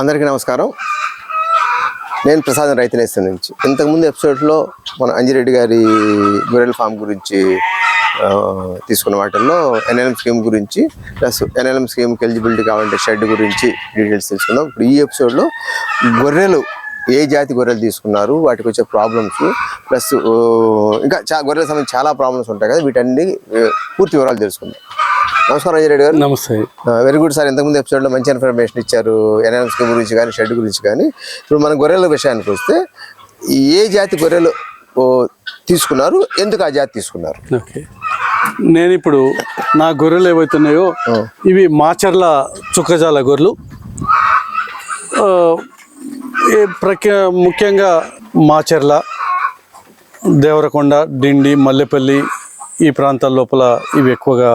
అందరికీ నమస్కారం. నేను ప్రసాద్ రైతునేస్తం నుంచి. ఇంతకుముందు ఎపిసోడ్లో మన అంజిరెడ్డి గారి గొర్రెల ఫామ్ గురించి తీసుకున్న వాటిల్లో ఎన్ఎల్ఎం స్కీమ్ గురించి ప్లస్ ఎన్ఎల్ఎం స్కీమ్కి ఎలిజిబిలిటీ కావాలంటే షెడ్ గురించి డీటెయిల్స్ తెలుసుకుందాం. ఇప్పుడు ఈ ఎపిసోడ్లో గొర్రెలు ఏ జాతి గొర్రెలు తీసుకున్నారు వాటికి వచ్చే ప్రాబ్లమ్స్ ప్లస్ ఇంకా చా గొర్రెల సంబంధించి చాలా ప్రాబ్లమ్స్ ఉంటాయి కదా వీటన్ని పూర్తి వివరాలు తెలుసుకుందాం. నమస్కారం అంజిరెడ్డి గారు. నమస్తే. Very good sir. ఇంతకుముందు ఎపిసోడ్లో మంచి ఇన్ఫర్మేషన్ ఇచ్చారు. ఎన్ఎం స్కీమ్ గురించి కానీ షెడ్ గురించి కానీ. ఇప్పుడు మన గొర్రెల విషయానికి వస్తే ఏ జాతి గొర్రెలు తీసుకున్నారు? ఎందుకు ఆ జాతి తీసుకున్నారు? ఓకే. నేను ఇప్పుడు నా గొర్రెలు ఏవైతున్నాయో ఇవి మాచర్ల చుక్కజాల గొర్రెలు. ముఖ్యంగా మాచర్ల దేవరకొండ డిండి మల్లెపల్లి ఈ ప్రాంతాల లోపల ఇవి ఎక్కువగా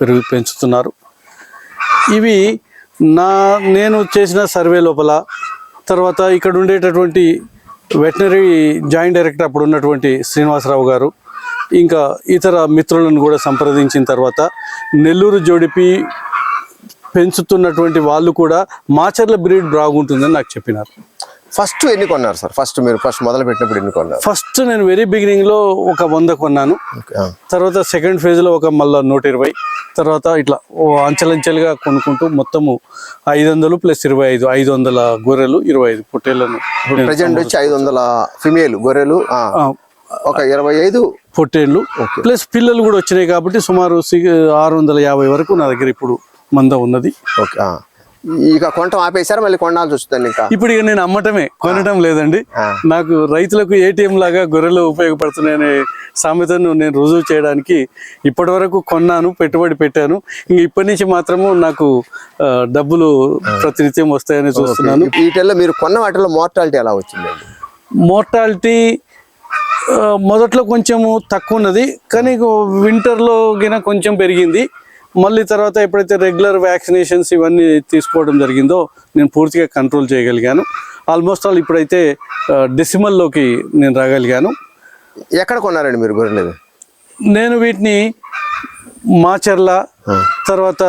పెరుగు పెంచుతున్నారు. ఇవి నా నేను చేసిన సర్వే లోపల తర్వాత ఇక్కడ ఉండేటటువంటి వెటనరీ జాయింట్ డైరెక్టర్ అప్పుడు ఉన్నటువంటి శ్రీనివాసరావు గారు ఇంకా ఇతర మిత్రులను కూడా సంప్రదించిన తర్వాత నెల్లూరు జోడిపి పెంచుతున్నటువంటి వాళ్ళు కూడా మాచర్ల బ్రీడ్ బాగుంటుందని నాకు చెప్పినారు. ఫస్ట్ ఎన్ని కొన్నారు సార్? ఫస్ట్ మీరు ఫస్ట్ మొదలు పెట్టినప్పుడు ఎన్ని కొన్నారు? ఫస్ట్ నేను వెరీ బిగినింగ్లో ఒక వంద కొన్నాను. తర్వాత సెకండ్ ఫేజ్లో ఒక మళ్ళా నూట ఇరవై తర్వాత ఇట్లా అంచెలంచెలుగా కొనుక్కుంటూ మొత్తము ఐదు వందలు ప్లస్ ఇరవై ఐదు ఐదు వందల గొర్రెలు ఇరవై ఐదు పొట్టేళ్ళను ప్రజెంట్ వచ్చి ఐదు వందల ఫిమేల్ గొర్రెలు ఒక ఇరవై ఐదు పొట్టేళ్ళు ప్లస్ పిల్లలు కూడా వచ్చినాయి కాబట్టి సుమారు ఆరు వందల యాభై వరకు నా దగ్గర ఇప్పుడు మంద ఉన్నది. ఓకే. ఇక కొనటం ఆపేశారా మళ్ళీ కొనాల్సి వస్తుంది ఇంకా. ఇప్పుడు ఇక నేను అమ్మటమే కొనటం లేదండి. నాకు రైతులకు ఏటీఎం లాగా గొర్రెలు ఉపయోగపడుతున్నాయనే సామెతను నేను రుజువు చేయడానికి ఇప్పటి వరకు కొన్నాను పెట్టుబడి పెట్టాను. ఇంక ఇప్పటి నుంచి మాత్రము నాకు డబ్బులు ప్రతినిత్యం వస్తాయని చూస్తున్నాను. వీటిల్లో మీరు కొన్న వాటిల్లో మోర్టాలిటీ ఎలా వచ్చిందండి? మోర్టాలిటీ మొదట్లో కొంచెము తక్కువ ఉన్నది కానీ వింటర్లో గిన కొంచెం పెరిగింది. మళ్ళీ తర్వాత ఎప్పుడైతే రెగ్యులర్ వ్యాక్సినేషన్స్ ఇవన్నీ తీసుకోవడం జరిగిందో నేను పూర్తిగా కంట్రోల్ చేయగలిగాను. ఆల్మోస్ట్ ఆల్ ఇప్పుడైతే డెసిమల్లోకి నేను రాగలిగాను. ఎక్కడ కొన్నారండి మీరు గొర్రెలు నేను వీటిని మాచర్ల తర్వాత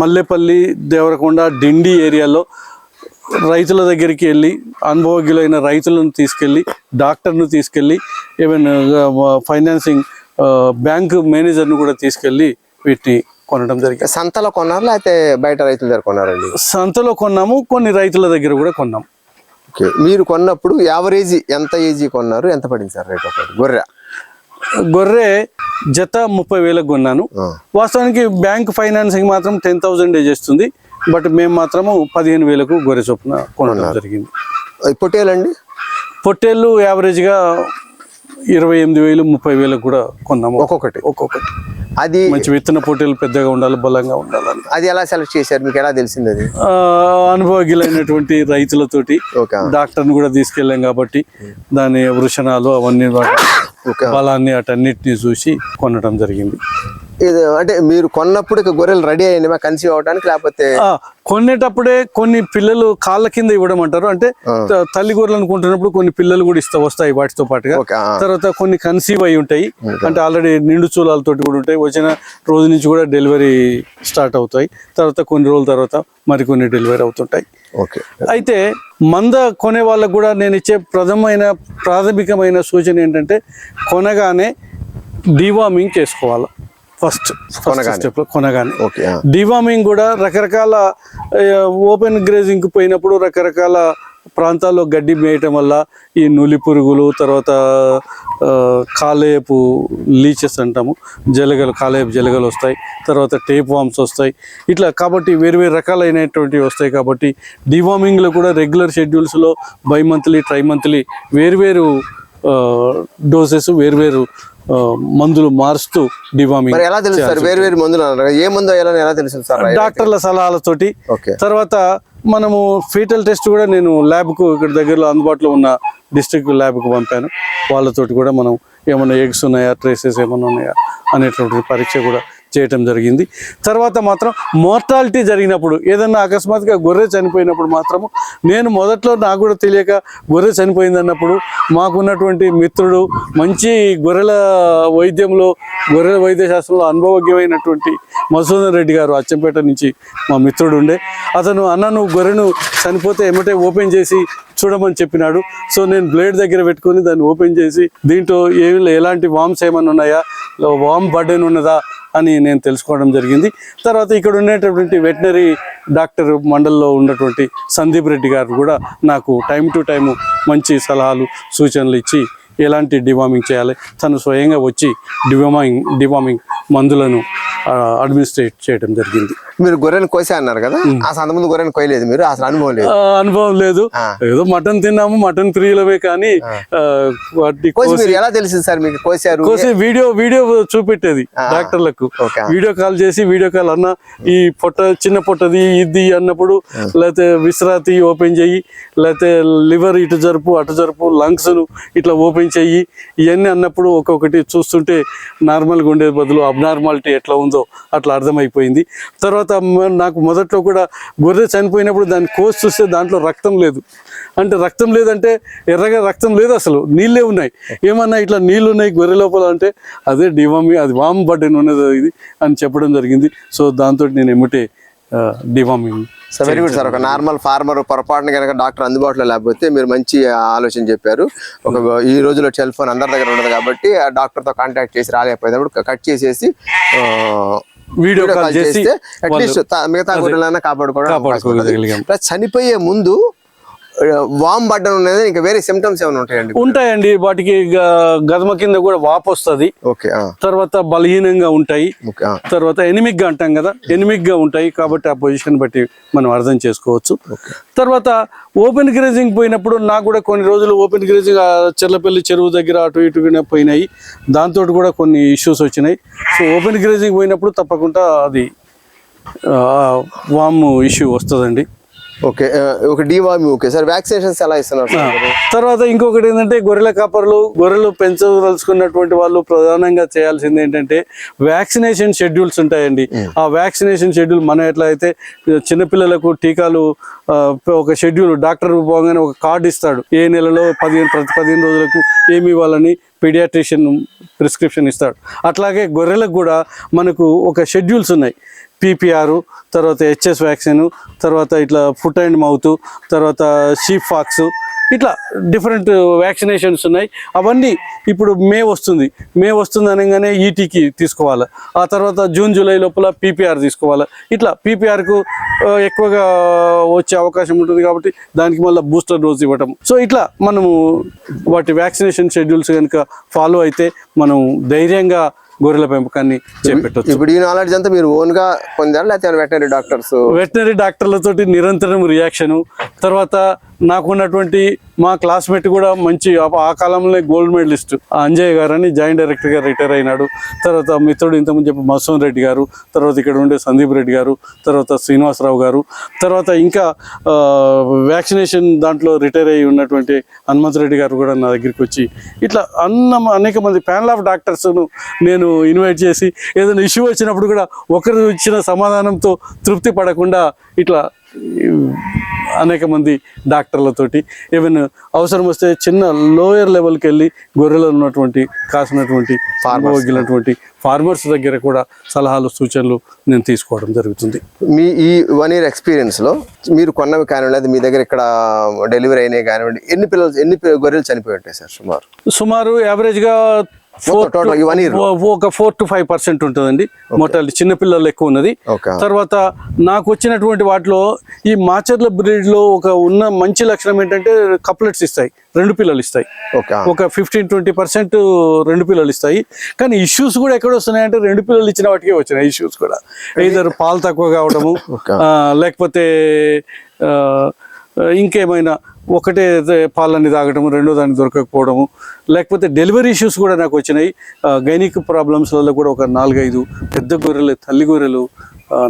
మల్లెపల్లి దేవరకొండ డిండి ఏరియాలో రైతుల దగ్గరికి వెళ్ళి అనుభవజ్ఞులైన రైతులను తీసుకెళ్ళి డాక్టర్ను తీసుకెళ్ళి ఈవెన్ ఫైనాన్సింగ్ బ్యాంక్ మేనేజర్ను కూడా తీసుకెళ్ళి వీటిని కొనడం జరిగింది. సంతలో కొన్నారు? లేకపోతే బయట రైతుల దగ్గర కొన్నారండి? సంతలో కొన్నాము కొన్ని రైతుల దగ్గర కూడా కొన్నాం. ఓకే. మీరు కొన్నప్పుడు యావరేజ్ ఎంత ఏజీ కొన్నారు? ఎంత పడింది సార్ రేట్ ఒకటి? గొర్రె. గొర్రె జత ముప్పై వేలకు కొన్నాను. వాస్తవానికి బ్యాంక్ ఫైనాన్సింగ్ మాత్రం టెన్ థౌజండ్ చేస్తుంది. బట్ మేము మాత్రము పదిహేను వేలకు గొర్రె చొప్పున కొనడం జరిగింది. పొట్టేలండి? పొట్టేళ్ళు యావరేజ్గా ఇరవై ఎనిమిది వేలు ముప్పై వేలకు కూడా కొన్నాము. ఒక్కొక్కటి. ఒక్కొక్కటి. అది మంచి విత్తన పొట్టేలు పెద్దగా ఉండాలి బలంగా ఉండాలని. అది ఎలా సెలెక్ట్ చేశారు? మీకు ఎలా తెలిసింది అది? అనుభవజ్ఞులైనటువంటి రైతులతోటి డాక్టర్ని కూడా తీసుకెళ్ళాం కాబట్టి దాని వృషణాలు అవన్నీ బలాన్ని అటన్నిటిని చూసి కొనడం జరిగింది. ఇది అంటే మీరు కొన్నప్పుడు గొర్రెలు రెడీ అయినవా కన్సీవ్ అవడానికి లేకపోతే? కొనేటప్పుడే కొన్ని పిల్లలు కాళ్ళ కింద ఇవ్వడం అంటారు అంటే తల్లి గొర్రెలు అనుకుంటున్నప్పుడు కొన్ని పిల్లలు కూడా ఇస్తా వస్తాయి వాటితో పాటుగా. తర్వాత కొన్ని కన్సీవ్ అయి ఉంటాయి. అంటే ఆల్రెడీ నిండు చూలాలతోటి కూడా ఉంటాయి. వచ్చిన రోజు నుంచి కూడా డెలివరీ స్టార్ట్ అవుతాయి. తర్వాత కొన్ని రోజుల తర్వాత మరికొన్ని డెలివరీ అవుతుంటాయి. ఓకే. అయితే మంద కొనే వాళ్ళకు కూడా నేను ఇచ్చే ప్రథమైన ప్రాథమికమైన సూచన ఏంటంటే కొనగానే డివార్మింగ్ చేసుకోవాలి. ఫస్ట్ కొనగానే. స్టెప్ కొనగానే ఓకే ఆ. డివార్మింగ్ కూడా రకరకాల ఓపెన్ గ్రేజింగ్ పోయినప్పుడు రకరకాల ప్రాంతాల్లో గడ్డి మేయటం వల్ల ఈ నులి పురుగులు తర్వాత ఆ, కాలేయపు లీచెస్ అంటాము జలగలు కాలేయపు జలగలు వస్తాయి తర్వాత టేప్ వామ్స్ వస్తాయి ఇట్లా కాబట్టి వేరు వేరు రకాలైనటువంటివి వస్తాయి కాబట్టి డివార్మింగ్లో కూడా రెగ్యులర్ షెడ్యూల్స్లో బై మంత్లీ ట్రై మంత్లీ వేరువేరు డోసెస్ వేరువేరు ఆ, మందులు మారుస్తూ డివార్మింగ్ మరి ఎలా తెలుసు సార్? వేరు వేరు మందులు. ఏ మందు వేయాలని ఎలా తెలుసు సార్? డాక్టర్ల సలహాలతోటి. తర్వాత మనము ఫీటల్ టెస్ట్ కూడా నేను ల్యాబ్కు ఇక్కడ దగ్గరలో అందుబాటులో ఉన్న డిస్ట్రిక్ట్ ల్యాబ్కు పంపాను. వాళ్ళతోటి కూడా మనం ఏమైనా ఎగ్స్ ఉన్నాయా ట్రేసెస్ ఏమైనా ఉన్నాయా అనేటువంటి పరీక్ష కూడా చేయటం జరిగింది. తర్వాత మాత్రం మోర్టాలిటీ జరిగినప్పుడు ఏదన్నా అకస్మాత్తుగా గొర్రె చనిపోయినప్పుడు మాత్రము నేను మొదట్లో నాకు కూడా తెలియక గొర్రె చనిపోయింది అన్నప్పుడు మాకున్నటువంటి మిత్రుడు మంచి గొర్రెల వైద్యంలో గొర్రెల వైద్యశాస్త్రంలో అనుభవజ్ఞమైనటువంటి మధుసూదన్ రెడ్డి గారు అచ్చంపేట నుంచి మా మిత్రుడు ఉండే. అతను అన్న నువ్వు గొర్రెను చనిపోతే ఎమ్మటే ఓపెన్ చేసి చూడమని చెప్పినాడు. సో నేను బ్లేడ్ దగ్గర పెట్టుకొని దాన్ని ఓపెన్ చేసి దీంట్లో ఏమి ఎలాంటి వామ్స్ ఏమైనా ఉన్నాయా? వామ్ బర్డెన్ ఉన్నదా అని నేను తెలుసుకోవడం జరిగింది. తర్వాత ఇక్కడ ఉండేటటువంటి వెటనరీ డాక్టర్ మండల్లో ఉన్నటువంటి సందీప్ రెడ్డి గారు కూడా నాకు టైం టు టైము మంచి సలహాలు సూచనలు ఇచ్చి ఎలాంటి డివామింగ్ చేయాలి? తను స్వయంగా వచ్చి డివామింగ్ డివామింగ్ మందులను అడ్మినిస్ట్రేట్ చేయడం జరిగింది. మీరు గొర్రెను కోసే అన్నారు కదా? అసలు అంతకుముందు గొర్రెను కోయలేదు మీరు? అసలు అనుభవం లేదు. ఆ, అనుభవం లేదు. ఆ. ఏదో మటన్ తిన్నాము మటన్ ప్రియులమే కానీ ఆ, ఎలా తెలిసింది సార్ మీకు? కోసారు? కోసి వీడియో వీడియో చూపెట్టేది ఆ. డాక్టర్లకు. వీడియో కాల్ చేసి వీడియో కాల్ అన్న ఈ పొట్ట చిన్న పొట్టది ఇది అన్నప్పుడు లేకపోతే విశ్రాంతి ఓపెన్ చెయ్యి లేకపోతే లివర్ ఇటు జరుపు అటు జరుపు లంగ్స్ ఇట్లా ఓపెన్ చెయ్యి. ఇవన్నీ అన్నప్పుడు ఒక్కొక్కటి చూస్తుంటే నార్మల్గా ఉండే బదులు అబ్నార్మాలిటీ ఎట్లా ఉందో అట్లా అర్థమైపోయింది. తర్వాత నాకు మొదట్లో కూడా గొర్రె చనిపోయినప్పుడు దాన్ని కోసి చూస్తే దాంట్లో రక్తం లేదు. అంటే రక్తం లేదంటే ఎర్రగా రక్తం లేదు అసలు. నీళ్ళే ఉన్నాయి. ఏమన్నా ఇట్లా నీళ్ళు ఉన్నాయి గొర్రె లోపల అంటే అదే డివామి అది వామ్ బడ్డెన్ ఉన్నది ఇది అని చెప్పడం జరిగింది. సో దాంతో నేను ఎమ్మటే deworming so very good sir ఒక నార్మల్ ఫార్మర్ పొరపాటున కనుక డాక్టర్ అందుబాటులో లేకపోతే మీరు మంచి ఆలోచన చెప్పారు. ఒక ఈ రోజుల్లో సెల్ ఫోన్ అందరి దగ్గర ఉండదు కాబట్టి ఆ డాక్టర్తో కాంటాక్ట్ చేసి రాలేకపోయినప్పుడు కట్ చేసేసి వీడియో కాల్ కాల్ చేసి చేస్తే అట్లీస్ట్ మిగతా గొర్రెలైనా కాపాడుకోవడం చనిపోయే ముందు వామ్ బడ్డం ఉన్నది ఇంకా వేరే సిమ్టమ్స్ ఏమైనా ఉంటాయండి? ఉంటాయండి. వాటికి గదమ కింద కూడా వాపు వస్తుంది. ఓకే తర్వాత బలహీనంగా ఉంటాయి. తర్వాత ఎనిమిక్గా అంటాం కదా ఎనిమిక్గా ఉంటాయి కాబట్టి ఆ పొజిషన్ బట్టి మనం అర్థం చేసుకోవచ్చు. తర్వాత ఓపెన్ గ్రేజింగ్ పోయినప్పుడు నాకు కూడా కొన్ని రోజులు ఓపెన్ గ్రేజింగ్ చెర్లపల్లి చెరువు దగ్గర అటు ఇటు పోయినాయి. దాంతో కూడా కొన్ని ఇష్యూస్ వచ్చినాయి. సో ఓపెన్ గ్రేజింగ్ పోయినప్పుడు తప్పకుండా అది వామ్ ఇష్యూ వస్తుందండి. ఓకే ఒక డివామి ఓకే. సార్ వ్యాక్సినేషన్స్ ఎలా ఇస్తున్నారు? తర్వాత ఇంకొకటి ఏంటంటే గొర్రెల కాపర్లు గొర్రెలు పెంచదలుచుకున్నటువంటి వాళ్ళు ప్రధానంగా చేయాల్సింది ఏంటంటే వ్యాక్సినేషన్ షెడ్యూల్స్ ఉంటాయండి. ఆ వ్యాక్సినేషన్ షెడ్యూల్ మనం ఎట్లా అయితే చిన్నపిల్లలకు టీకాలు ఒక షెడ్యూల్ డాక్టర్ పోగానే ఒక కార్డు ఇస్తాడు. ఏ నెలలో పదిహేను ప్రతి పదిహేను రోజులకు ఏమి ఇవ్వాలని పీడియాట్రిషియన్ ప్రిస్క్రిప్షన్ ఇస్తాడు. అట్లాగే గొర్రెలకు కూడా మనకు ఒక షెడ్యూల్స్ ఉన్నాయి. పీపీఆర్ తర్వాత హెచ్ఎస్ వ్యాక్సిన్ తర్వాత ఇట్లా ఫుట్ అండ్ మౌత్ తర్వాత షీప్ ఫాక్స్ ఇట్లా డిఫరెంట్ వ్యాక్సినేషన్స్ ఉన్నాయి. అవన్నీ ఇప్పుడు మే వస్తుంది. మే వస్తుంది అనగానే ఈటీకి తీసుకోవాలి. ఆ తర్వాత జూన్ జూలై లోపల పీపీఆర్ తీసుకోవాలి. ఇట్లా పీపీఆర్కు ఎక్కువగా వచ్చే అవకాశం ఉంటుంది కాబట్టి దానికి మళ్ళీ బూస్టర్ డోస్ ఇవ్వటం. సో ఇట్లా మనము వాటి వ్యాక్సినేషన్ షెడ్యూల్స్ కనుక ఫాలో అయితే మనం ధైర్యంగా గొర్రెల పెంపకాన్ని చేపట్టవచ్చు ఇప్పుడు ఈ నాలెడ్జ్ అంతా మీరు ఓన్గా పొందారా? లేకపోతే వెటనరీ డాక్టర్స్ వెటనరీ డాక్టర్లతోటి నిరంతరం రియాక్షను తర్వాత నాకున్నటువంటి మా క్లాస్మేట్ కూడా మంచి ఆ- కాలంలో గోల్డ్ మెడలిస్ట్. అంజయ్ గారు అని జాయింట్ డైరెక్టర్గా రిటైర్ అయినాడు. తర్వాత మిత్రుడు ఇంతకుముందు చెప్పి మసూన్ రెడ్డి గారు తర్వాత ఇక్కడ ఉండే సందీప్ రెడ్డి గారు తర్వాత శ్రీనివాసరావు గారు తర్వాత ఇంకా వ్యాక్సినేషన్ దాంట్లో రిటైర్ అయి ఉన్నటువంటి హనుమంత్ రెడ్డి గారు కూడా నా దగ్గరికి వచ్చి ఇట్లా అన్న అనేక మంది ప్యానల్ ఆఫ్ డాక్టర్స్ను నేను ఇన్వైట్ చేసి ఏదైనా ఇష్యూ వచ్చినప్పుడు కూడా ఒకరు ఇచ్చిన సమాధానంతో తృప్తి పడకుండా ఇట్లా అనేక మంది డాక్టర్లతోటి. ఈవెన్ అవసరం వస్తే చిన్న లోయర్ లెవెల్కి వెళ్ళి గొర్రెలు ఉన్నటువంటి కాసినటువంటి అనుభవగినటువంటి ఫార్మర్స్ దగ్గర కూడా సలహాలు సూచనలు నేను తీసుకోవడం జరుగుతుంది. మీ ఈ వన్ ఇయర్ ఎక్స్పీరియన్స్లో మీరు కొన్నవి కానివ్వండి లేదా మీ దగ్గర ఇక్కడ డెలివరీ అయినాయి కానివ్వండి ఎన్ని పిల్లలు ఎన్ని గొర్రెలు చనిపోయి ఉంటాయి సార్ సుమారు? సుమారు యావరేజ్గా ఒక ఫోర్ టు ఫైవ్ పర్సెంట్ ఉంటుందండి. మొట్టాలి చిన్నపిల్లలు ఎక్కువ ఉన్నది. తర్వాత నాకు వచ్చినటువంటి వాటిలో ఈ మాచర్ల బ్రీడ్లో ఒక ఉన్న మంచి లక్షణం ఏంటంటే కప్లెట్స్ ఇస్తాయి. రెండు పిల్లలు ఇస్తాయి. ఒక ఫిఫ్టీన్ ట్వంటీ పర్సెంట్ రెండు పిల్లలు ఇస్తాయి. కానీ ఇష్యూస్ కూడా ఎక్కడ వస్తున్నాయంటే రెండు పిల్లలు ఇచ్చిన వాటికే వచ్చినాయి ఇష్యూస్ కూడా. ఇద్దరు పాలు తక్కువ కావడము లేకపోతే ఇంకేమైనా ఒకటే పాలని తాగడము రెండో దాన్ని దొరకకపోవడము లేకపోతే డెలివరీ ఇష్యూస్ కూడా నాకు వచ్చినాయి. గైనిక్ ప్రాబ్లమ్స్లలో కూడా ఒక నాలుగైదు పెద్ద గొర్రెలు తల్లి గొర్రెలు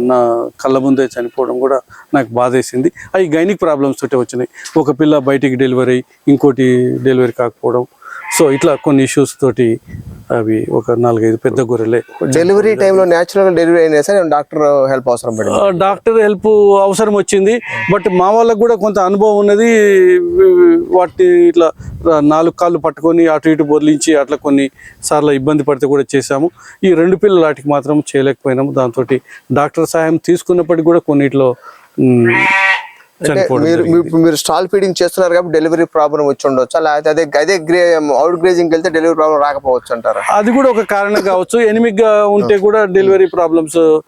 నా కళ్ళ ముందే చనిపోవడం కూడా నాకు బాధేసింది. అవి గైనిక్ ప్రాబ్లమ్స్ తోటే వచ్చినాయి. ఒక పిల్ల బయటికి డెలివరీ ఇంకోటి డెలివరీ కాకపోవడం సో ఇట్లా కొన్ని ఇష్యూస్ తోటి అవి ఒక నాలుగైదు పెద్ద గొర్రెలే. డెలివరీ టైంలో న్యాచురల్ డాక్టర్ అయినా సరే డాక్టర్ హెల్ప్ అవసరం పడింది. డాక్టర్ హెల్ప్ అవసరం వచ్చింది. బట్ మా వాళ్ళకు కూడా కొంత అనుభవం ఉన్నది. వాటి ఇట్లా నాలుగు కాళ్ళు పట్టుకొని అటు ఇటు బొర్లించి అట్లా కొన్ని సార్లు ఇబ్బంది పడితే కూడా చేశాము. ఈ రెండు పిల్లల వాటికి మాత్రం చేయలేకపోయినాము. దాంతో డాక్టర్ సహాయం తీసుకున్నప్పటికీ కూడా కొన్నిట్లో అంటే మీరు. మీరు- స్టాల్ ఫీడింగ్ చేస్తున్నారు కాబట్టి డెలివరీ ప్రాబ్లం వచ్చి ఉండొచ్చా? లేకపోతే అదే అదే గ్రే అవుట్ గ్రేజింగ్ వెళ్తే డెలివరీ ప్రాబ్లం రాకపోవచ్చు అంటారా? అది కూడా ఒక కారణం కావచ్చు. ఎనిమిక్గా ఉంటే కూడా డెలివరీ ప్రాబ్లమ్స్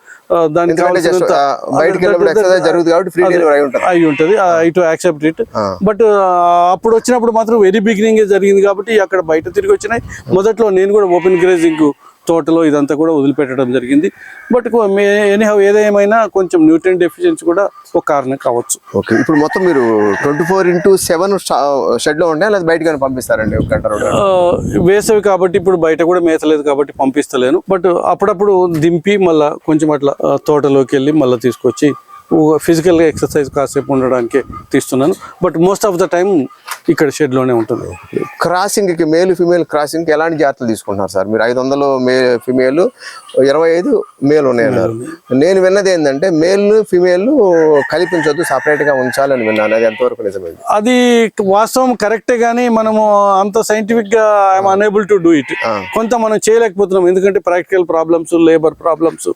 దానికి బయటికి జరుగుతుంది కాబట్టి అదే, delivery అయి ఉంటుంది. అయి ఉంటుంది. ఇటు యాక్సెప్ట్ ఇట్. బట్ అప్పుడు వచ్చినప్పుడు మాత్రం వెరీ బిగినింగ్ జరిగింది కాబట్టి అక్కడ బయట తిరిగి వచ్చినాయి. మొదట్లో నేను కూడా ఓపెన్ గ్రేజింగ్ తోటలో ఇదంతా కూడా వదిలిపెట్టడం జరిగింది. బట్ ఎనీహౌ ఏదేమైనా కొంచెం న్యూట్రియన్ డెఫిషియన్సీ కూడా ఒక కారణం కావచ్చు. ఓకే. ఇప్పుడు మొత్తం మీరు ట్వంటీ ఫోర్ ఇంటూ సెవెన్ షెడ్లో ఉంటాయి లేదా బయటకు పంపిస్తారండి వేసవి కాబట్టి ఇప్పుడు బయట కూడా మేతలేదు కాబట్టి పంపిస్తలేను. బట్ అప్పుడప్పుడు దింపి మళ్ళా కొంచెం అట్లా తోటలోకి వెళ్ళి మళ్ళీ తీసుకొచ్చి ఫిజికల్గా ఎక్సర్సైజ్ కాసేపు ఉండడానికి తీస్తున్నాను. But most of the time ఇక్కడ షెడ్లోనే ఉంటుంది. క్రాసింగ్కి మేల్ ఫిమేల్ క్రాసింగ్కి ఎలాంటి జాగ్రత్తలు తీసుకుంటున్నారు సార్? మీరు ఐదు వందలు మే ఫిమేల్ ఇరవై ఐదు మేల్ ఉన్నాయన్నారు. నేను విన్నది ఏంటంటే మేల్ ఫిమేల్ కల్పించొద్దు సపరేట్గా ఉంచాలని విన్నాను. అది ఎంతవరకు నిజమే అది వాస్తవం కరెక్టే కానీ మనము అంత సైంటిఫిక్గా I'm unable to do it. కొంత మనం చేయలేకపోతున్నాం. ఎందుకంటే ప్రాక్టికల్ ప్రాబ్లమ్స్ లేబర్ ప్రాబ్లమ్స్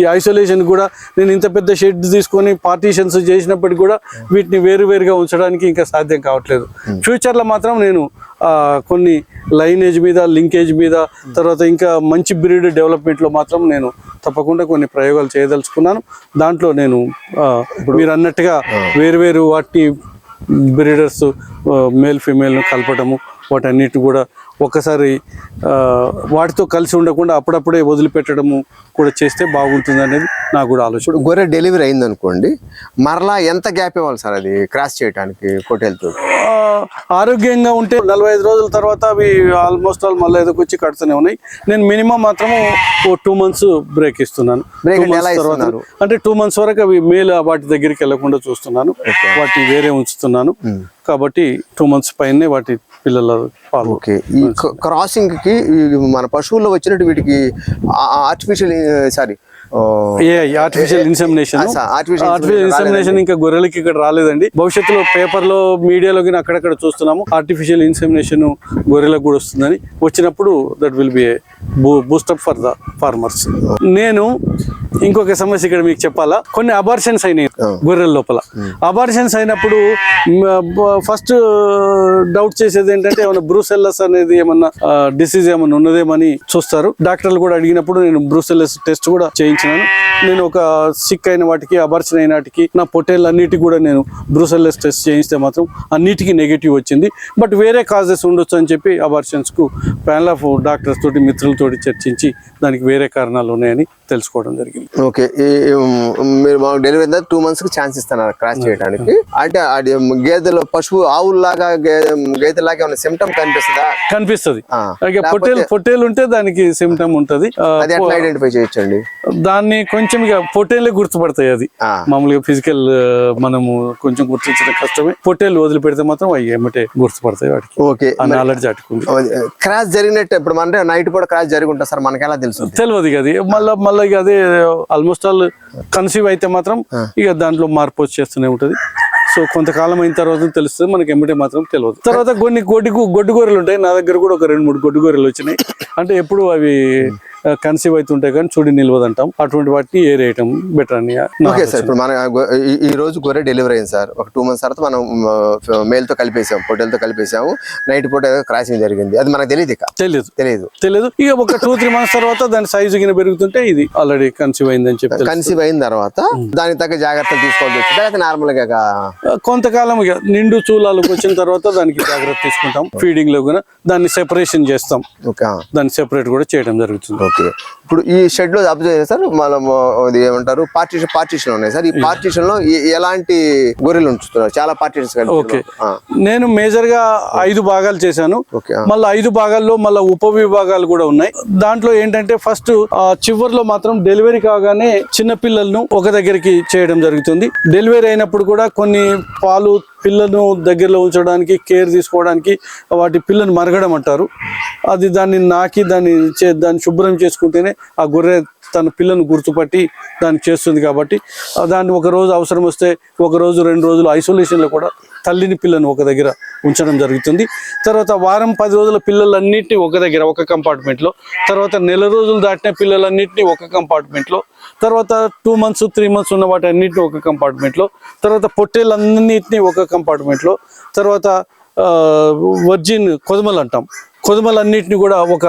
ఈ ఐసోలేషన్ కూడా నేను ఇంత పెద్ద షెడ్ తీసుకొని పార్టీషన్స్ చేసినప్పటికీ కూడా వీటిని వేరు వేరుగా ఉంచడానికి ఇంకా సాధ్యం కావట్లేదు. ఫ్యూచర్లో మాత్రం నేను కొన్ని లైనేజ్ మీద లింకేజ్ మీద తర్వాత ఇంకా మంచి బ్రీడ్ డెవలప్మెంట్లో మాత్రం నేను తప్పకుండా కొన్ని ప్రయోగాలు చేయదలుచుకున్నాను. దాంట్లో నేను మీరు అన్నట్టుగా వేరు వేరు వాటి బ్రీడర్స్ మేల్ ఫీమేల్ను కలపటము వాటన్నిటి కూడా ఒక్కసారి వాటితో కలిసి ఉండకుండా అప్పుడప్పుడే వదిలిపెట్టడము కూడా చేస్తే బాగుంటుంది అనేది నాకు కూడా ఆలోచన. గొర్రె డెలివరీ అయింది అనుకోండి మరలా ఎంత గ్యాప్ ఇవ్వాలి సార్ అది క్రాస్ చేయడానికి కోటేలతో ఆరోగ్యంగా ఉంటే నలభై ఐదు రోజుల తర్వాత అవి ఆల్మోస్ట్ ఆల్ మళ్ళీ ఎదుకు వచ్చి కడుతూనే ఉన్నాయి. నేను మినిమం మాత్రం ఓ టూ మంత్స్ బ్రేక్ ఇస్తున్నాను. తర్వాత? అంటే టూ మంత్స్ వరకు అవి మేల్ వాటి దగ్గరికి వెళ్ళకుండా చూస్తున్నాను. వాటిని వేరే ఉంచుతున్నాను. కాబట్టి టూ మంత్స్ పైనే వాటి పిల్లల పాలు. ఓకే. ఈ క్రాసింగ్కి మన పశువుల్లో వచ్చినట్టు వీటికి artificial sorry artificial insemination artificial ఇంకా గొర్రెలకి ఇక్కడ రాలేదండి. భవిష్యత్తులో పేపర్లో మీడియాలో అక్కడక్కడ చూస్తున్నాము. ఆర్టిఫిషియల్ ఇన్సెమినేషన్ గొర్రెలకు కూడా వస్తుందని. వచ్చినప్పుడు that will be boost up for the farmers నేను ఇంకొక సమస్య ఇక్కడ మీకు చెప్పాలా? కొన్ని అబార్షన్స్ అయినాయి గొర్రెల లోపల. అబార్షన్స్ అయినప్పుడు ఫస్ట్ డౌట్ చేసేది ఏంటంటే ఏమైనా బ్రూసెల్లస్ అనేది ఏమన్నా డిసీజ్ ఏమన్నా ఉన్నదేమని చూస్తారు. డాక్టర్లు కూడా అడిగినప్పుడు నేను బ్రూసెల్లస్ టెస్ట్ కూడా చేయించినాను నేను ఒక సిక్ అయిన వాటికి అబార్షన్ అయిన వాటికి నా పొట్టేళ్ళు అన్నిటికి కూడా నేను బ్రూసెల్లస్ టెస్ట్ చేయిస్తే మాత్రం అన్నిటికీ నెగిటివ్ వచ్చింది. బట్ వేరే కాజెస్ ఉండొచ్చు అని చెప్పి అబార్షన్స్కు ప్యానల్ ఆఫ్ డాక్టర్స్ తోటి మిత్రులతోటి చర్చించి దానికి వేరే కారణాలు ఉన్నాయని తెలుసుకోవడం జరిగింది. ఓకే. మీరు మాకు డెలివరీ టూ మంత్స్కి ఛాన్స్ ఇస్తున్నారు క్రాస్ చేయడానికి. అంటే అది గేదెలు పశువు ఆవుల్లాగా గేదెలాగా ఏమైనా సిమ్టమ్ కనిపిస్తుందా? కనిపిస్తుంది. పొట్టేలు పొట్టేలు ఉంటే దానికి సిమ్టమ్ ఉంటది. ఐడెంటిఫై చేయొచ్చండి? దాన్ని కొంచెం ఇక పొట్టేలే గుర్తుపడతాయి అది. మామూలుగా ఫిజికల్ మనము కొంచెం గుర్తించడం కష్టమే. పొట్టేలు వదిలిపెడితే మాత్రం అవి ఏమిటే గుర్తుపడతాయి వాటికి. ఓకే. ఆ నాలెడ్జ్ అటుకుంది. క్రాస్ జరిగినట్టు ఇప్పుడు మన నైట్ కూడా క్రాస్ జరిగి ఉంటుంది సార్ మనకి ఎలా తెలుస్తుంది? తెలియదు అది. మళ్ళీ మళ్ళీ ఇక అదే ఆల్మోస్ట్ ఆల్ కన్సీవ్ అయితే మాత్రం ఇక దాంట్లో మార్పు వచ్చేస్తూనే ఉంటది. సో కొంతకాలం అయిన తర్వాత తెలుస్తుంది మనకి ఎమ్మటే మాత్రం తెలియదు. తర్వాత కొన్ని గొడ్డి గొడ్డు గొర్రెలు ఉంటాయి. నా దగ్గర కూడా ఒక రెండు మూడు గొడ్డు గొర్రెలు వచ్చినాయి. అంటే ఎప్పుడు అవి కన్సీవ్ అవుతుంటాయి కానీ చూడి నిల్వదు అంటాం అటువంటి వాటిని ఏరేయటం బెటర్ అని ఓకే సార్ ఇప్పుడు మన ఈ- రోజు గొర్రె డెలివరీ అయింది సార్. ఒక టూ మంత్స్ తర్వాత మనం మేల్తో కలిపేసాం పొట్టెలతో కలిపేసాము నైట్ పూట క్రాసింగ్ జరిగింది. అది మనకు తెలియదు ఇక. తెలియదు తెలియదు తెలియదు ఇక ఒక టూ త్రీ మంత్స్ తర్వాత దాని సైజు గిన పెరుగుతుంటే ఇది ఆల్రెడీ కన్సీవ్ అయిందని చెప్పి. కన్సీవ్ అయిన తర్వాత దానికి తగ్గ జాగ్రత్తలు తీసుకోవాల్సి వచ్చింది నార్మల్గా కొంతకాలం ఇక నిండు చూలాలకు వచ్చిన తర్వాత దానికి జాగ్రత్త తీసుకుంటాం. ఫీడింగ్లో కూడా దాన్ని సెపరేషన్ చేస్తాం. దాన్ని సెపరేట్ కూడా చేయడం జరుగుతుంది. ఓకే. ఇప్పుడు ఈ షెడ్లో అబ్జర్వ్ చేస్తారు మనం అది ఏమంటారు పార్టీషన్ పార్టీషన్ ఉన్నాయి సార్. ఈ పార్టీషన్లో ఎలాంటి గొర్రెలు ఉంచుతున్నారు? చాలా పార్టీషన్స్ ఓకే నేను మేజర్గా ఐదు భాగాలు చేశాను. మళ్ళీ ఐదు భాగాల్లో మళ్ళీ ఉప విభాగాలు కూడా ఉన్నాయి. దాంట్లో ఏంటంటే ఫస్ట్ చివరిలో మాత్రం డెలివరీ కాగానే చిన్న పిల్లలను ఒక దగ్గరికి చేయడం జరుగుతుంది. డెలివరీ అయినప్పుడు కూడా కొన్ని పాలు పిల్లను దగ్గరలో ఉంచడానికి కేర్ తీసుకోవడానికి వాటి పిల్లను మరగడం అంటారు. అది దాన్ని నాకి దాన్ని చే దాన్ని శుభ్రం చేసుకుంటేనే ఆ గొర్రె తన పిల్లను గుర్తుపట్టి దాన్ని చేస్తుంది కాబట్టి దాన్ని ఒక రోజు అవసరం వస్తే ఒక రోజు రెండు రోజులు ఐసోలేషన్లో కూడా తల్లిని పిల్లను ఒక దగ్గర ఉంచడం జరుగుతుంది. తర్వాత వారం పది రోజుల పిల్లలన్నింటినీ ఒక దగ్గర ఒక కంపార్ట్మెంట్లో తర్వాత నెల రోజులు దాటిన పిల్లలన్నింటినీ ఒక కంపార్ట్మెంట్లో తర్వాత టూ మంత్స్ త్రీ మంత్స్ ఉన్న వాటి అన్నింటినీ ఒక కంపార్ట్మెంట్లో తర్వాత పొట్టేళ్ళన్నింటినీ ఒక కంపార్ట్మెంట్లో తర్వాత వర్జిన్ కొదుమలు అంటాం. కొదమలన్నింటినీ కూడా ఒక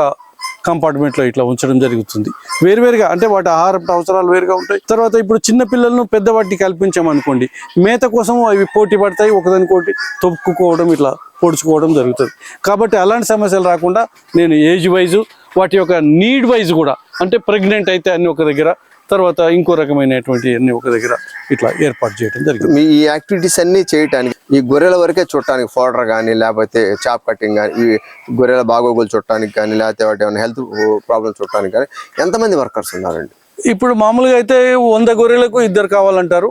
కంపార్ట్మెంట్లో ఇట్లా ఉంచడం జరుగుతుంది. వేరువేరుగా అంటే వాటి ఆహార అవసరాలు వేరుగా ఉంటాయి. తర్వాత ఇప్పుడు చిన్న పిల్లలను పెద్ద వాటిని కల్పించామనుకోండి మేత కోసం అవి పోటీ పడతాయి ఒకదానికోటి తొక్కుకోవడం ఇట్లా పొడుచుకోవడం జరుగుతుంది. కాబట్టి అలాంటి సమస్యలు రాకుండా నేను ఏజ్ వైజు వాటి యొక్క నీడ్ వైజ్ కూడా అంటే ప్రెగ్నెంట్ అయితే అన్ని ఒక దగ్గర తర్వాత ఇంకో రకమైనటువంటి అన్ని ఒక దగ్గర ఇట్లా ఏర్పాటు చేయడం జరిగింది. మీ ఈ యాక్టివిటీస్ అన్ని చేయటానికి ఈ గొర్రెల వరకే చుట్టానికి ఫోడర్ కానీ లేకపోతే చాప్ కటింగ్ కానీ ఈ గొర్రెల బాగోగులు చుట్టానికి కానీ లేకపోతే వాటి ఏమైనా హెల్త్ ప్రాబ్లమ్స్ చుట్టానికి కానీ ఎంతమంది వర్కర్స్ ఉన్నారండి? ఇప్పుడు మామూలుగా అయితే వంద గొర్రెలకు ఇద్దరు కావాలంటారు.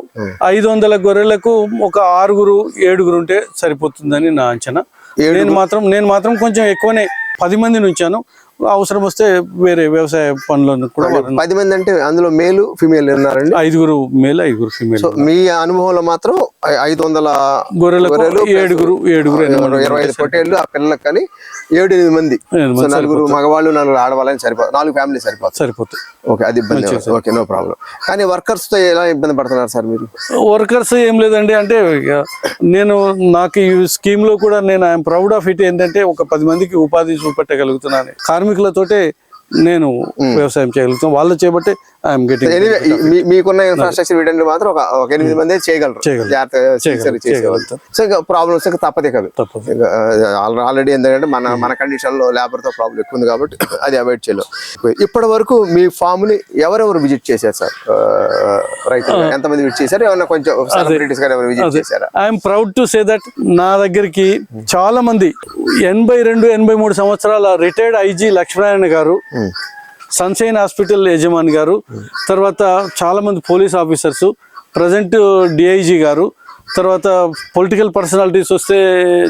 ఐదు వందల గొర్రెలకు ఒక ఆరుగురు ఏడుగురు ఉంటే సరిపోతుందని నా అంచనా. నేను మాత్రం నేను మాత్రం కొంచెం ఎక్కువనే పది మందిని ఉంచాను. అవసరం వస్తే వేరే వ్యవసాయ పనులను కూడా పది మంది అంటే అందులో మేలు ఫిమేల్ ఉన్నారండి? ఐదుగురు మేల్ ఐదుగురు ఫీమేల్. మీ అనుభవంలో మాత్రం ఐదు వందల గొర్రెలు ఏడుగురు ఏడుగురు ఇరవై ఐదు పొట్టేళ్ళు ఆ పిల్లలకు కానీ ఏడు ఎనిమిది మంది. నలుగురు మగవాళ్ళు నలుగురు ఆడవాళ్ళని సరిపోతుంది. నాలుగు ఫ్యామిలీ సరిపోతుంది. సరిపోతాయి ఓకే అది ఇబ్బంది ఓకే నో ప్రాబ్లం. కానీ వర్కర్స్తో ఎలా ఇబ్బంది పడుతున్నారు సార్ మీరు? వర్కర్స్ ఏం లేదండి. అంటే నేను నాకు ఈ స్కీమ్లో కూడా నేను ఐఎమ్ ప్రౌడ్ ఆఫ్ ఇట్ ఏంటంటే ఒక పది మందికి ఉపాధి చూపెట్టగలుగుతున్నాను. కార్మికులతోటే నేను వ్యవసాయం చేయగలుగుతాను. వాళ్ళు చేపట్టే ఐఎమ్ గెటింగ్ ఎనీవే మీకున్న ఇన్ఫ్రాస్ట్రక్చర్ వీటన్ని మాత్రం ఒక ఒక ఎనిమిది మంది చేయగలరు. జాగ్రత్తగా. సో ఇంకా ప్రాబ్లమ్స్ తప్పదే కదా. ఆల్రెడీ ఎందుకంటే మన మన కండిషన్లో లేబర్తో ప్రాబ్లం ఎక్కువ ఉంది కాబట్టి అది అవాయిడ్ చేయలేం. ఇప్పటి వరకు మీ ఫామ్ని ఎవరెవరు విజిట్ చేశారు సార్? రైతులు ఎంతమంది విజిట్ చేశారు? ఏమన్నా కొంచెం సెలబ్రిటీస్ గారు ఎవరు విజిట్ చేశారా? I'm proud to say that నా దగ్గరికి చాలా మంది ఎనభై రెండు ఎనభై మూడు సంవత్సరాల రిటైర్డ్ ఐజీ లక్ష్మీనారాయణ గారు సన్షైన్ హాస్పిటల్ యజమాని గారు తర్వాత చాలా మంది పోలీస్ ఆఫీసర్స్ ప్రజెంట్ డిఐజీ గారు తర్వాత పొలిటికల్ పర్సనాలిటీస్ వస్తే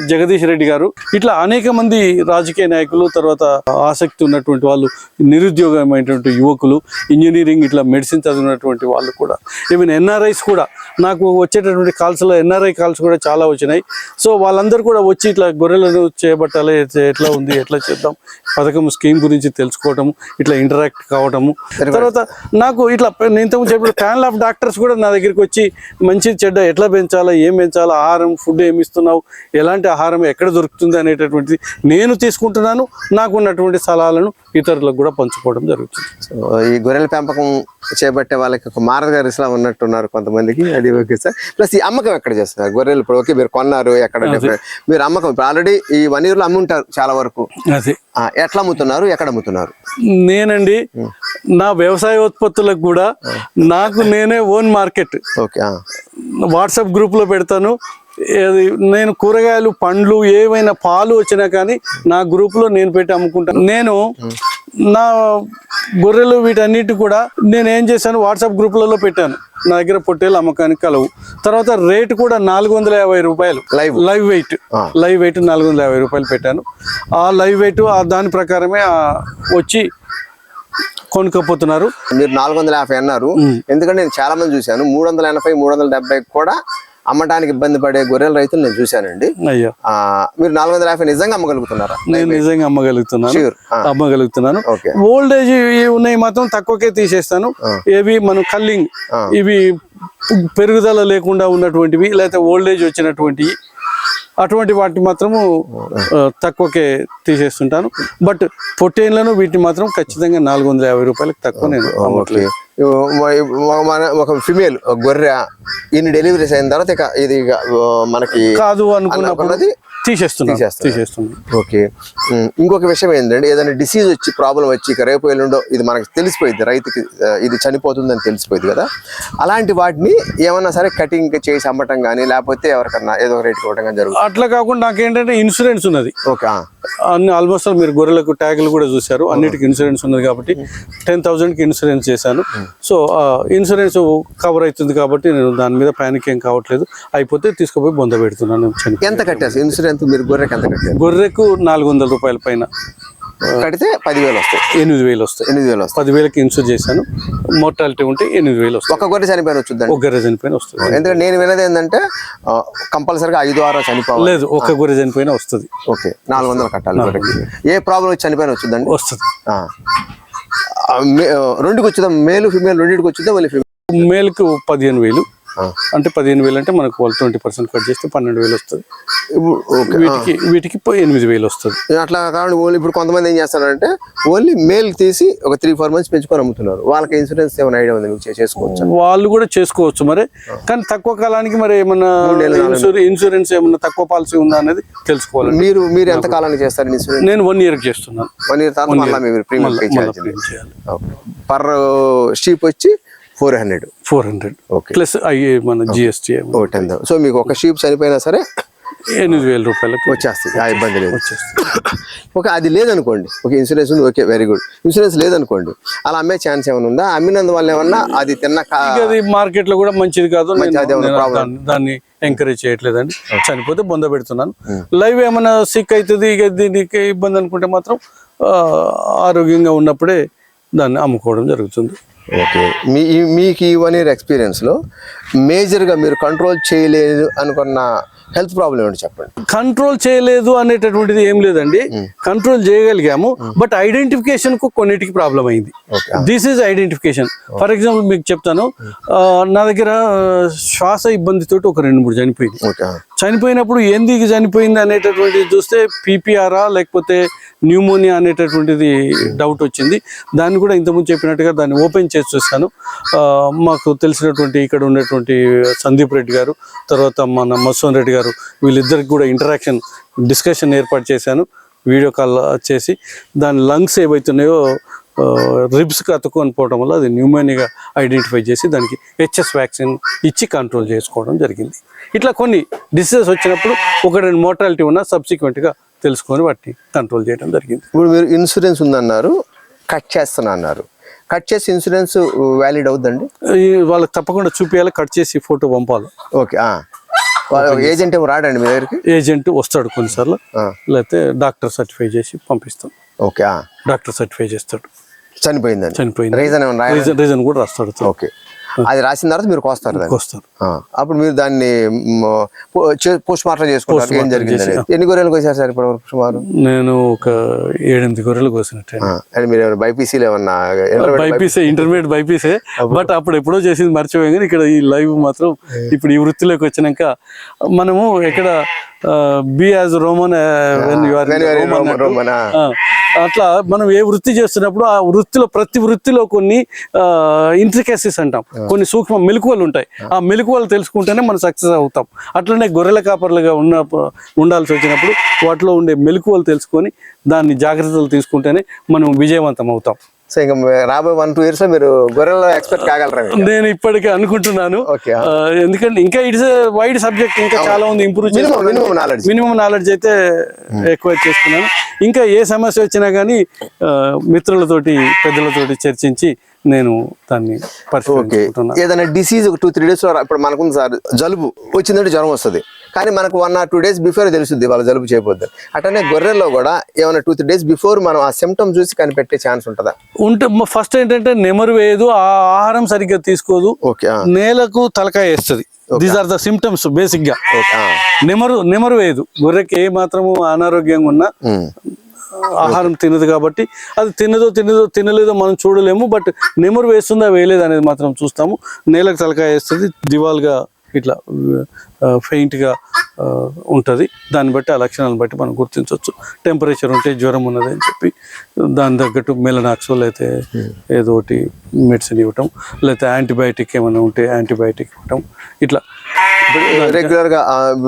జగదీష్ రెడ్డి గారు. ఇట్లా అనేక మంది రాజకీయ నాయకులు తర్వాత ఆసక్తి ఉన్నటువంటి వాళ్ళు నిరుద్యోగమైనటువంటి యువకులు ఇంజనీరింగ్ ఇట్లా మెడిసిన్ చదివినటువంటి వాళ్ళు కూడా. ఈవెన్ ఎన్ఆర్ఐస్ కూడా. నాకు వచ్చేటటువంటి కాల్స్లో ఎన్ఆర్ఐ కాల్స్ కూడా చాలా వచ్చినాయి. సో వాళ్ళందరూ కూడా వచ్చి ఇట్లా గొర్రెలను చేపట్టాలి ఎట్లా- ఉంది ఎట్లా చేద్దాం పథకం స్కీమ్ గురించి తెలుసుకోవటము ఇట్లా ఇంటరాక్ట్ కావటము. తర్వాత నాకు ఇట్లా నేను ఇంతకుముందు చెప్పిన ప్యానల్ ఆఫ్ డాక్టర్స్ కూడా నా దగ్గరికి వచ్చి మంచి చెడ్డ ఎట్లా పెంచాలి ఏం పెంచాలా ఆహారం ఫుడ్ ఏమి ఇస్తున్నావు ఎలాంటి ఆహారం ఎక్కడ దొరుకుతుంది అనేటటువంటిది నేను తీసుకుంటున్నాను నాకు ఉన్నటువంటి సలహాలను ఇతరులకు కూడా పంచుకోవడం జరుగుతుంది. సో ఈ గొర్రెల పెంపకం చేపట్టే వాళ్ళకి ఒక మార్గదర్శిలా ఉన్నట్టున్నారు కొంతమందికి అది ఓకే సార్. ప్లస్ ఈ అమ్మకం ఎక్కడ చేస్తారు గొర్రెలు ఇప్పుడు ఓకే మీరు కొన్నారు ఎక్కడ మీరు అమ్మకం ఇప్పుడు ఆల్రెడీ ఈ వన్ ఇయర్లో అమ్ముంటారు చాలా వరకు. ఎట్లా అమ్ముతున్నారు ఎక్కడ అమ్ముతున్నారు? నేనండి నా వ్యవసాయ ఉత్పత్తులకు కూడా నాకు నేనే ఓన్ మార్కెట్. ఓకే ఆ. గ్రూప్లో పెడతాను. నేను కూరగాయలు పండ్లు ఏవైనా పాలు వచ్చినా కానీ నా గ్రూప్లో నేను పెట్టి అమ్ముకుంటాను. నేను నా గొర్రెలు వీటన్నిటి కూడా నేను ఏం చేశాను వాట్సాప్ గ్రూప్లలో పెట్టాను. నా దగ్గర పొట్టేలు అమ్మకానికి కలవు. తర్వాత రేటు కూడా నాలుగు వందల యాభై రూపాయలు. Live. Live weight live weight నాలుగు వందల యాభై రూపాయలు పెట్టాను. ఆ లైవ్ వెయిట్ ఆ దాని ప్రకారమే వచ్చి కొనుక్కపోతున్నారు. మీరు నాలుగు వందల యాభై అన్నారు. ఎందుకంటే నేను చాలా మంది చూశాను. మూడు వందల ఎనభై మూడు వందల డెబ్బై కూడా అమ్మటానికి ఇబ్బంది పడే గొర్రెల రైతులు నేను చూశానండి. అయ్యా. మీరు నాలుగు వందల యాభై నిజంగా అమ్మగలుగుతున్నారా? నేను నిజంగా అమ్మగలుగుతున్నాను. అమ్మగలుగుతున్నాను. ఓల్డ్ ఏజ్ ఉన్నాయి మాత్రం తక్కువకే తీసేస్తాను. ఏవి మనం కల్లింగ్ ఇవి పెరుగుదల లేకుండా ఉన్నటువంటివి లేకపోతే ఓల్డ్ ఏజ్ వచ్చినటువంటివి అటువంటి వాటిని మాత్రము తక్కువకే తీసేస్తుంటాను. బట్ పొట్టేన్లను వీటిని మాత్రం ఖచ్చితంగా నాలుగు వందల యాభై రూపాయలకు తక్కువ నేను అమ్మట్లేదు. మన ఒక ఫిమేల్ గొర్రె ఇన్ని డెలివరీస్ అయిన తర్వాత ఇక ఇది మనకి కాదు అనుకున్నది. తీసేస్తున్నాను ఓకే. ఇంకొక విషయం ఏంటంటే ఏదైనా డిసీజ్ వచ్చి ప్రాబ్లం వచ్చి ఇక రేపు ఎల్లుండో ఇది మనకి తెలిసిపోయింది రైతుకి ఇది చనిపోతుందని తెలిసిపోయింది కదా. అలాంటి వాటిని ఏమన్నా సరే కటింగ్ చేసి అమ్మటం కానీ లేకపోతే ఎవరికన్నా ఏదో ఒక రేట్ ఇవ్వడం కానీ జరుగుతుంది. అట్లా కాకుండా నాకేంటంటే ఇన్సూరెన్స్ ఉన్నది. ఓకే అన్ని ఆల్మోస్ట్ మీరు గొర్రెలకు ట్యాగులు కూడా చూశారు. అన్నిటికి ఇన్సూరెన్స్ ఉన్నది కాబట్టి టెన్ థౌజండ్కి ఇన్సూరెన్స్ చేశాను. సో ఇన్సూరెన్స్ కవర్ అవుతుంది కాబట్టి నేను దాని మీద ప్యానిక్ ఏం కావట్లేదు. అయిపోతే తీసుకుపోయి బొంద పెడుతున్నాను. ఎంత కట్టారు? ఇన్సూరెన్స్ మీరు గొర్రెకి ఎంత కట్టారు? గొర్రెకు నాలుగు వందల రూపాయల పైన. కడితే పదివేలు వస్తాయి. ఎనిమిది వేలు వస్తాయి. ఎనిమిది వేలు వస్తాయి. పదివేలకి ఇన్సూర్ చేశాను. మోర్టాలిటీ ఉంటే ఎనిమిది వేలు వస్తాయి. ఒక గొర్రె చనిపోయిన వచ్చిందండి ఒక గొర్రె చనిపోయిన వస్తుంది. ఎందుకంటే నేను విన్నది ఏంటంటే కంపల్సరిగా ఐదు ఆరో చనిపోవాలి. లేదు ఒక గొర్రె చనిపోయినా వస్తుంది. ఓకే నాలుగు వందలు కట్టాలి ఏ ప్రాబ్లం చనిపోయిన వచ్చిందండి వస్తుంది. రెండుకి వచ్చిందా? మేలు ఫిమేల్ రెండింటికి వచ్చిందా మళ్ళీ ఫిమేల్? మేల్కు పదిహేను వేలు. అంటే పదిహేను వేలు అంటే మనకు వాళ్ళు ట్వంటీ పర్సెంట్ కట్ చేస్తే పన్నెండు వేలు వస్తుంది. వీటికి వీటికి పోయి ఎనిమిది వేలు వస్తుంది. అట్లా కావాలి ఓన్లీ ఇప్పుడు కొంతమంది ఏం చేస్తారంటే ఓన్లీ మేల్ తీసి ఒక త్రీ ఫోర్ మంత్స్ పెంచుకొని అమ్ముతున్నారు. వాళ్ళకి ఇన్సూరెన్స్ ఏమైనా ఐడియా ఉంది మీకు? చేసుకోవచ్చు? వాళ్ళు కూడా చేసుకోవచ్చు మరి. కానీ తక్కువ కాలానికి మరి ఏమన్నా ఇన్సూరెన్స్ ఏమన్నా తక్కువ పాలసీ ఉందా అనేది తెలుసుకోవాలి. మీరు మీరు ఎంత కాలానికి చేస్తారు ఇన్సూరెన్స్ నేను వన్ ఇయర్ చేస్తున్నాను. వన్ ఇయర్ తర్వాత మళ్ళీ మీరు ప్రీమియం పర్ షీప్ వచ్చి four hundred. Four hundred. Okay. Plus అయ్యే మన జిఎస్టీ ఓ టెన్ సో మీకు ఒక షీప్ చనిపోయినా సరే ఎనిమిది వేల రూపాయలకి వచ్చేస్తుంది. ఆ ఇబ్బంది లేదు. ఓకే అది లేదనుకోండి. ఓకే ఇన్సూరెన్స్ ఉంది. Okay very good. ఇన్సూరెన్స్ లేదనుకోండి. అలా అమ్మే ఛాన్స్ ఏమైనా ఉందా? అమ్మినందువల్ల ఏమన్నా అది తిన్న అది మార్కెట్లో కూడా మంచిది కాదు. దాన్ని- ఎంకరేజ్ చేయట్లేదండి. చనిపోతే బొంద పెడుతున్నాను. లైవ్ ఏమైనా సిక్ అవుతుంది ఇక దీనికి ఇబ్బంది అనుకుంటే మాత్రం ఆరోగ్యంగా ఉన్నప్పుడే దాన్ని అమ్ముకోవడం జరుగుతుంది. ఓకే. మీ ఈ- మీకు ఈ వన్ ఇయర్ ఎక్స్పీరియన్స్లో మేజర్గా మీరు కంట్రోల్ చేయలేదు అనుకున్న హెల్త్ ప్రాబ్లం ఏంటి చెప్పండి? కంట్రోల్ చేయలేదు అనేటటువంటిది ఏం లేదండి. కంట్రోల్ చేయగలిగాము బట్ ఐడెంటిఫికేషన్కు కొన్నిటికి ప్రాబ్లం అయింది. This is identification for example మీకు చెప్తాను నా దగ్గర శ్వాస ఇబ్బందితోటి ఒక రెండు మూడు చనిపోయింది. చనిపోయినప్పుడు ఎందుకు చనిపోయింది అనేటటువంటిది చూస్తే పీపీఆరా లేకపోతే న్యూమోనియా అనేటటువంటిది డౌట్ వచ్చింది. దాన్ని కూడా ఇంతకుముందు చెప్పినట్టుగా దాన్ని ఓపెన్ చేసి చూస్తాను మాకు తెలిసినటువంటి ఇక్కడ ఉన్నటువంటి సందీప్ రెడ్డి గారు తర్వాత మన మసోన్ రెడ్డి గారు వీళ్ళిద్దరికి కూడా ఇంటరాక్షన్ డిస్కషన్ ఏర్పాటు చేశాను. వీడియో కాల్ చేసి దాని లంగ్స్ ఏవైతున్నాయో రిబ్స్కి అతుక్కొని పోవడం వల్ల అది న్యూమోనియాగా ఐడెంటిఫై చేసి దానికి హెచ్ఎస్ వ్యాక్సిన్ ఇచ్చి కంట్రోల్ చేసుకోవడం జరిగింది. ఇట్లా కొన్ని డిసీజెస్ వచ్చినప్పుడు ఒక రెండు మోటాలిటీ ఉన్నా సబ్సిక్వెంట్గా తెలుసుకొని వాటిని కంట్రోల్ చేయడం జరిగింది. ఇప్పుడు మీరు ఇన్సూరెన్స్ ఉందన్నారు కట్ చేస్తున్నా అన్నారు. కట్ చేసి ఇన్సూరెన్స్ వ్యాలిడ్ అవుద్దండి? వాళ్ళకి తప్పకుండా చూపించాలి కట్ చేసి ఫోటో పంపాలి. ఓకే ఏజెంట్ ఏమో రాడండి మీ దగ్గరికి? ఏజెంట్ వస్తాడు కొన్నిసార్లు. లేకపోతే డాక్టర్ సర్టిఫై చేసి పంపిస్తాం. ఓకే డాక్టర్ సర్టిఫై చేస్తాడు. చనిపోయిందండి. చనిపోయింది. రీజన్? రీజన్ రీజన్ కూడా రాస్తాడు ఓకే. అది రాసిన తర్వాత మీరు కోస్తారు. ఆ, అప్పుడు మీరు దాన్ని పోస్ట్ మార్టం చేసుకుంటారు. ఏం జరిగింది ఎన్ని గొర్రెలకు వచ్చారు సార్ ఇప్పుడు సుమారు? నేను ఒక ఏడెనిమిది గొర్రెలు కోసినట్టు. మీరు ఏమైనా బైపీసీలు ఏమన్నా బైపీసే ఇంటర్మీడియట్ బైపీసే. బట్ అప్పుడు ఎప్పుడో చేసింది మర్చిపోయాం కానీ ఇక్కడ ఈ లైవ్ మాత్రం ఇప్పుడు ఈ వృత్తిలోకి వచ్చినాక మనము ఎక్కడ be as Roman Roman, Roman, ఆ. అట్లా మనం ఏ వృత్తి చేస్తున్నప్పుడు ఆ వృత్తిలో ప్రతి వృత్తిలో కొన్ని ఇంట్రికసీస్ అంటాం. కొన్ని సూక్ష్మ మెలకువలు ఉంటాయి. ఆ మెలకువలు తెలుసుకుంటేనే మనం సక్సెస్ అవుతాం. అట్లనే గొర్రెల కాపర్లుగా ఉన్న ఉండాల్సి వచ్చినప్పుడు వాటిలో ఉండే మెలకువలు తెలుసుకొని దాన్ని జాగ్రత్తలు తీసుకుంటేనే మనం విజయవంతం అవుతాం. సో ఇంకా రాబోయే వన్ టూ ఇయర్స్ మీరు గొర్రెల ఎక్స్పెక్ట్ కాగలరా? నేను ఇప్పటికే అనుకుంటున్నాను. ఎందుకంటే ఇంకా ఇట్స్ వైడ్ సబ్జెక్ట్ ఇంకా చాలా ఉంది improve minimum knowledge minimum knowledge అయితే ఎక్కువ చేస్తున్నాను. ఇంకా ఏ సమస్య వచ్చినా కానీ మిత్రులతోటి పెద్దలతోటి చర్చించి నేను దాన్ని ఓకే ఏదైనా డిసీజ్ ఒక టూ త్రీ డేస్ ఇప్పుడు మనకుంది సార్ జలుబు వచ్చిందంటే జ్వరం వస్తుంది. కానీ మనకు one or two days before తెలుస్తుంది వాళ్ళ జలుబు చేయబోద్దు. అట్లనే గొర్రెల్లో కూడా ఏమైనా టూ త్రీ డేస్ బిఫోర్ మనం ఆ సిమ్టమ్ చూసి కనిపెట్టే ఛాన్స్ ఉంటుందా? ఉంటే ఫస్ట్ ఏంటంటే నెమరు వేయదు ఆ ఆహారం సరిగ్గా తీసుకోదు. ఓకే నేలకు తలకాయ వేస్తుంది. దీస్ ఆర్ ద సిమ్టమ్స్ బేసిక్గా. ఓకే నెమరు నెమరు వేయదు. గొర్రెకి ఏ మాత్రము అనారోగ్యంగా ఉన్నా ఆహారం తినదు కాబట్టి అది తినదో తినదో తినలేదో మనం చూడలేము బట్ నెమరు వేస్తుందా వేయలేదు అనేది మాత్రం చూస్తాము. నేలకు తలకాయ వేస్తుంది దివాల్గా ఇట్లా ఫెయింట్గా ఉంటుంది. దాన్ని బట్టి ఆ లక్షణాలను బట్టి మనం గుర్తించవచ్చు టెంపరేచర్ ఉంటే జ్వరం ఉన్నది అని చెప్పి దాని తగ్గట్టు మెలనాక్సో లేకపోతే ఏదో ఒకటి మెడిసిన్ ఇవ్వటం లేకపోతే యాంటీబయాటిక్ ఏమైనా ఉంటే యాంటీబయాటిక్ ఇవ్వటం. ఇట్లా రెగ్యులర్గా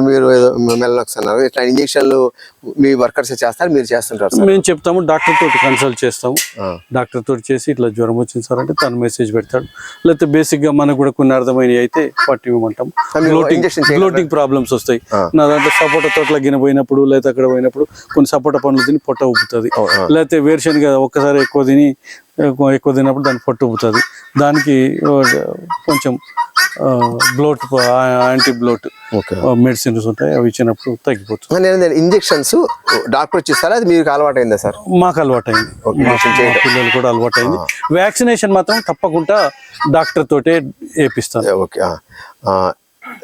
మీరు ఏదో మెల్లక్స్ అన్నారు ఇట్లా ఇంజక్షన్లు మీ వర్కర్స్ చేస్తారు మీరు చేస్తుంటారు మేము చెప్తాము డాక్టర్ తోటి కన్సల్ట్ చేస్తాము. డాక్టర్ తోటి చేసి ఇట్లా జ్వరం వచ్చింది సార్ అంటే తను మెసేజ్ పెడతాడు లేకపోతే బేసిక్గా మనకు కూడా కొన్ని అర్థమైనవి అయితే పట్టి ఇవ్వమంటాం? గ్లోటింగ్ ప్రాబ్లమ్స్ వస్తాయి. నా దాంట్లో సపోటా తోటల గిన పోయినప్పుడు లేకపోతే అక్కడ పోయినప్పుడు కొన్ని సపోటా పండ్లు తిని పొట్ట ఉబ్బుతుంది. లేకపోతే వేరుశనగ ఒక్కసారి ఎక్కువ తిని ఎక్కువ తిన్నప్పుడు దాని పొట్ట ఉబ్బుతుంది దానికి కొంచెం bloat anti bloat okay. Medicines ఉంటాయి అవి ఇచ్చినప్పుడు తగ్గిపోతుంది. నేను ఇంజక్షన్స్ డాక్టర్ వచ్చి ఇస్తారా? అది మీకు అలవాటు అయిందా సార్? మాకు injection మా పిల్లలు కూడా అలవాటైంది. వ్యాక్సినేషన్ మాత్రం తప్పకుండా డాక్టర్ తోటే వేపిస్తాను ఓకే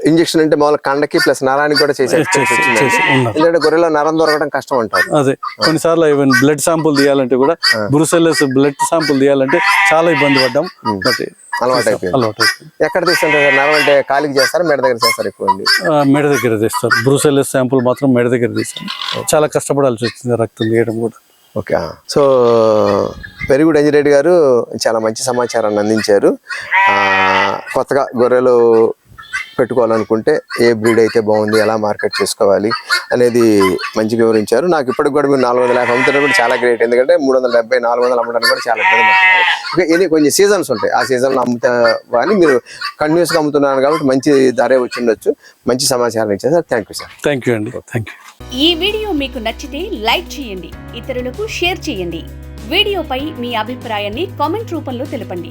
ఇంజక్షన్ అంటే మామూలు కండకి ప్లస్ నరానికి కూడా చేసే. ఎందుకంటే గొర్రెలో నరం దొరకడం కష్టం అంటారు. అదే. కొన్నిసార్లు ఈవెన్ బ్లడ్ శాంపుల్ తీయాలంటే కూడా బ్రూసెల్లస్ బ్లడ్ శాంపుల్ తీయాలంటే చాలా ఇబ్బంది పడ్డాం. అలవాటు అయిపోయింది. ఎక్కడ తీసుకుంటారు సార్? నరం అంటే కాలికి చేస్తారా? మెడ దగ్గర చేస్తారు ఎక్కువ మెడ దగ్గర తీస్తారు. బ్రూసెల్లస్ శాంపుల్ మాత్రం మెడ దగ్గర తీస్తాం చాలా కష్టపడాల్సి వచ్చింది రక్తం తీయడం కూడా. Okay so very good Anjireddy గారు చాలా మంచి సమాచారాన్ని అందించారు. కొత్తగా గొర్రెలు పెట్టుకోవాలనుకుంటే ఏ బ్రీడ్ అయితే బాగుంది ఎలా మార్కెట్ చేసుకోవాలి అనేది మంచిగా వివరించారు. నాకు ఇప్పటికి కూడా మీరు నాలుగు వందల యాభై అమ్ముతున్నారు కూడా చాలా గ్రేట్. ఎందుకంటే మూడు వందల డెబ్బై నాలుగు వందలు అమ్మడానికి కూడా చాలా ఇబ్బంది పడుతున్నారు. ఇంకా ఎన్ని కొన్ని సీజన్స్ ఉంటాయి. ఆ సీజన్లో అమ్ముతా కానీ మీరు కంటిన్యూస్గా అమ్ముతున్నారు కాబట్టి మంచి ధరే వచ్చి ఉండొచ్చు. మంచి సమాచారం ఇచ్చారు sir. Thank you sir thank you అండి. థ్యాంక్ యూ ఈ వీడియో మీకు నచ్చితే లైక్ చేయండి. ఇతరులకు షేర్ చేయండి. వీడియోపై మీ అభిప్రాయాన్ని కామెంట్ రూపంలో తెలపండి.